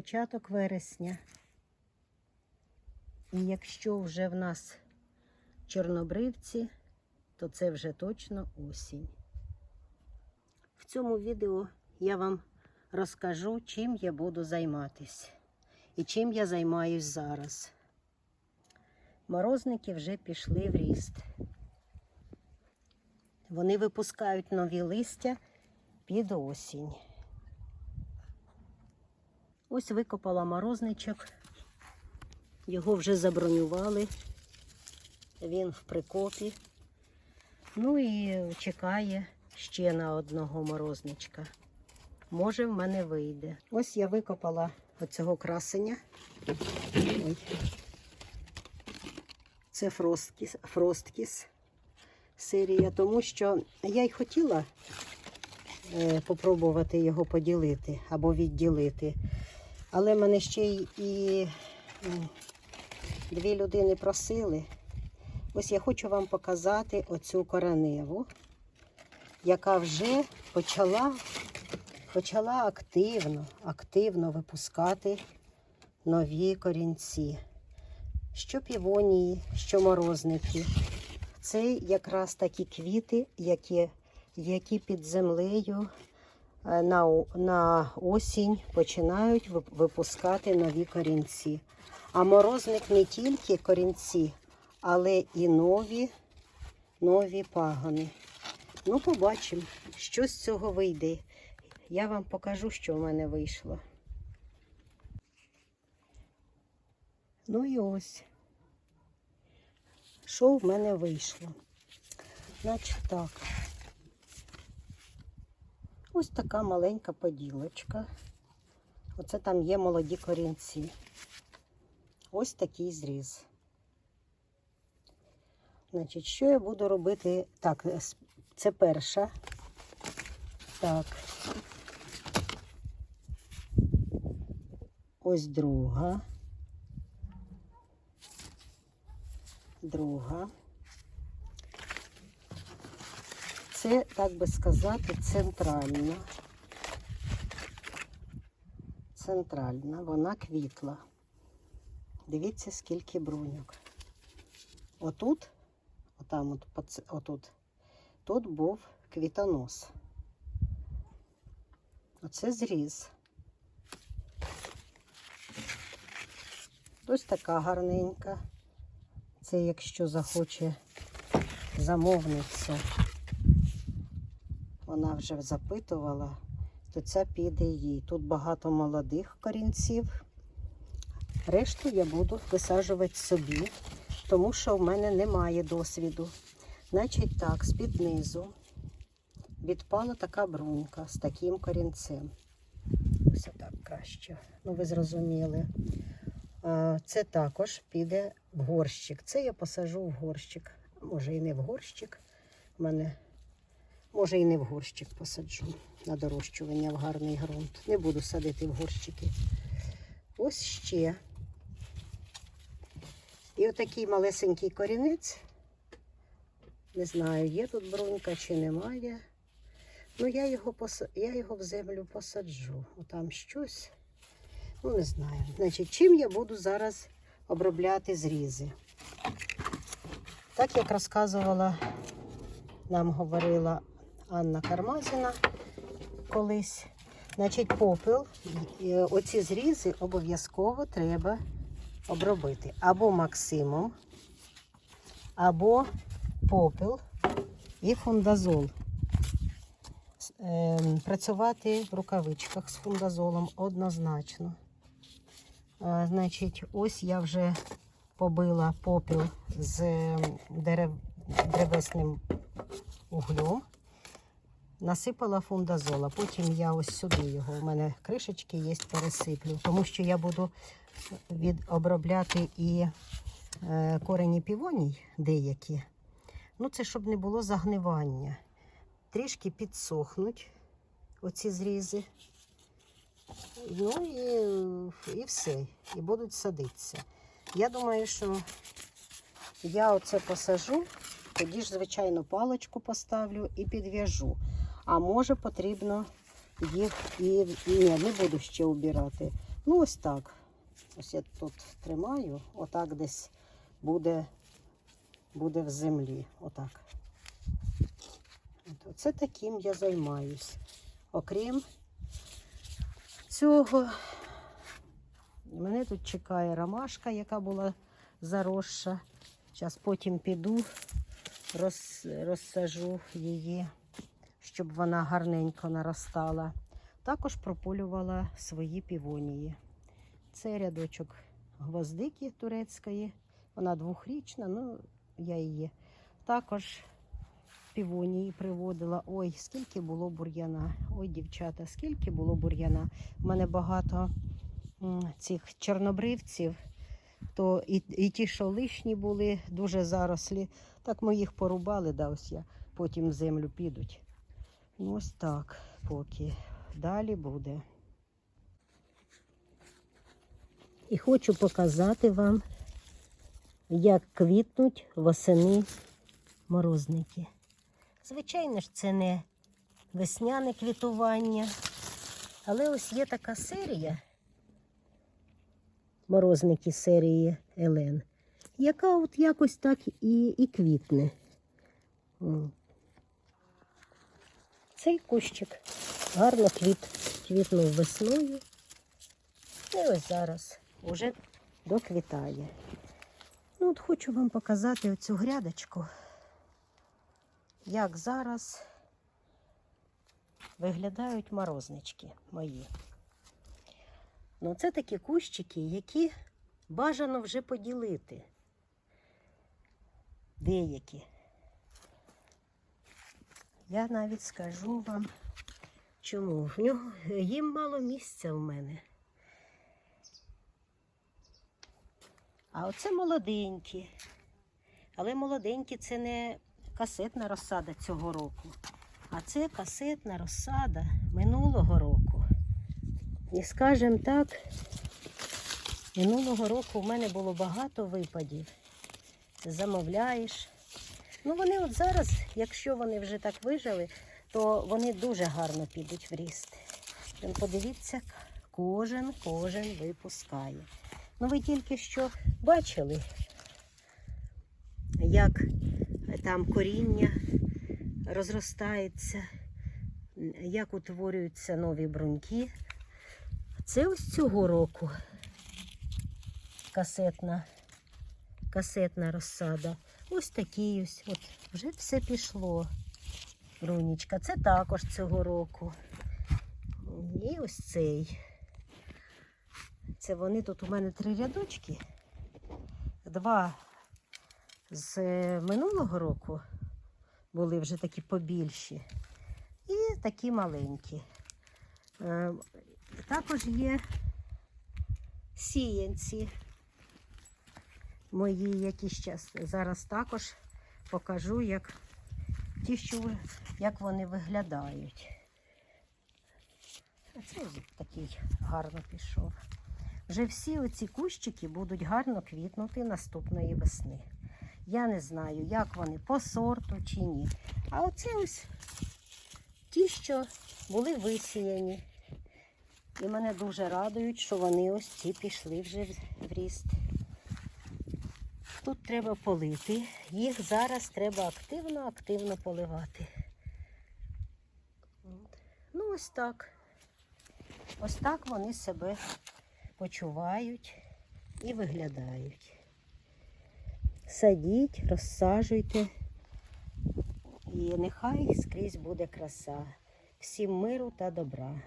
початок вересня. І якщо вже в нас чорнобривці, то це вже точно осінь. В цьому відео я вам розкажу, чим я буду займатися і чим я займаюсь зараз. Морозники вже пішли в ріст. Вони випускають нові листя під осінь. Ось викопала морозничок. Його вже забронювали. Він в прикопі. Ну і чекає ще на одного морозничка. Може, в мене вийде. Ось я викопала оцього красення. Ой. Це фросткіс, фросткіс серія, тому що я й хотіла е, попробувати його поділити або відділити. Але мене ще й і дві людини просили. Ось я хочу вам показати оцю кореневу, яка вже почала, почала активно, активно випускати нові корінці. Що півонії, що морозники. Це якраз такі квіти, які, які під землею на, на осінь починають випускати нові корінці. А морозник не тільки корінці, але і нові, нові пагони. Ну, побачимо, що з цього вийде. Я вам покажу, що в мене вийшло. Ну і ось. Що в мене вийшло? Значить так. Ось така маленька поділочка. Оце там є молоді корінці. Ось такий зріз. Значить, що я буду робити? Так, це перша. Так. Ось друга. Друга. Це, так би сказати, центральна. Центральна, вона квітла. Дивіться, скільки бруньок. Отут, отам, от, отут, тут був квітонос. Оце зріз. Ось така гарненька. Це якщо захоче замовниця, вона вже запитувала, то ця піде їй. Тут багато молодих корінців. Решту я буду висаджувати собі, тому що в мене немає досвіду. Значить так, з-під низу відпала така брунька з таким корінцем. Ось так краще. Ну, ви зрозуміли. Це також піде в горщик. Це я посажу в горщик. Може і не в горщик. У мене, може і не в горщик посаджу на дорощування в гарний ґрунт. Не буду садити в горщики. Ось ще. І отакий малесенький корінець. Не знаю, є тут брунька чи немає. Ну, я його, пос... я його в землю посаджу. Отам щось. Ну, не знаю. Значить, чим я буду зараз обробляти зрізи? Так як розказувала, нам говорила Анна Кармазіна колись. Значить, попел, оці зрізи обов'язково треба обробити або максимом, або попел і фундазол. Ем, Працювати в рукавичках з фундазолом однозначно. Значить, ось я вже побила попіл з ем, дерев... древесним углем. Насипала фундазола. Потім я ось сюди його. У мене кришечки є, пересиплю, тому що я буду від... обробляти і е, корені півоній деякі. Ну, це щоб не було загнивання. Трішки підсохнуть оці зрізи. Ну і, і все. І будуть садитися. Я думаю, що я оце посажу, тоді ж, звичайно, паличку поставлю і підв'яжу. А може потрібно їх і ні, не буду ще убирати. Ну, ось так. Ось я тут тримаю, отак десь буде, буде в землі. Отак. От, Це таким я займаюсь. Окрім цього, мене тут чекає ромашка, яка була заросша. Зараз потім піду, роз, розсажу її, щоб вона гарненько наростала. Також прополювала свої півонії. Це рядочок гвоздики турецької. Вона двохрічна, ну я її також півонії приводила. Ой, скільки було бур'яна. Ой, дівчата, скільки було бур'яна. У мене багато цих чорнобривців, то і, і ті, що лишні були, дуже зарослі. Так ми їх порубали, да, ось я потім в землю підуть. Ну, ось так поки. Далі буде. І хочу показати вам, як квітнуть восени морозники. Звичайно ж, це не весняне квітування, але ось є така серія, морозники серії Елен, яка от якось так і, і квітне. Цей кущик гарно квіт, квітнув весною. І ось зараз уже доквітає. Ну, от хочу вам показати оцю грядочку, як зараз виглядають морознички мої. Ну, це такі кущики, які бажано вже поділити. Деякі. Я навіть скажу вам, чому. В нього їм мало місця в мене. А оце молоденькі. Але молоденькі це не касетна розсада цього року, а це касетна розсада минулого року. І скажімо так, минулого року в мене було багато випадів. Замовляєш. Ну, вони от зараз, якщо вони вже так вижили, то вони дуже гарно підуть в ріст. Подивіться, кожен, кожен випускає. Ну, ви тільки що бачили, як там коріння розростається, як утворюються нові бруньки. Це ось цього року касетна, касетна розсада. Ось такий ось. От вже все пішло. Брунічка. Це також цього року. І ось цей. Це вони тут у мене три рядочки. Два з е, минулого року були вже такі побільші. І такі маленькі. Е, Також є сіянці мої, які щас, зараз також покажу, як ті, що як вони виглядають. А це такий гарно пішов. Вже всі оці кущики будуть гарно квітнути наступної весни. Я не знаю, як вони по сорту чи ні. А оце ось ті, що були висіяні. І мене дуже радують, що вони ось ці пішли вже в ріст. Тут треба полити. Їх зараз треба активно-активно поливати. Ну, ось так. Ось так вони себе почувають і виглядають. Садіть, розсаджуйте. І нехай скрізь буде краса. Всім миру та добра.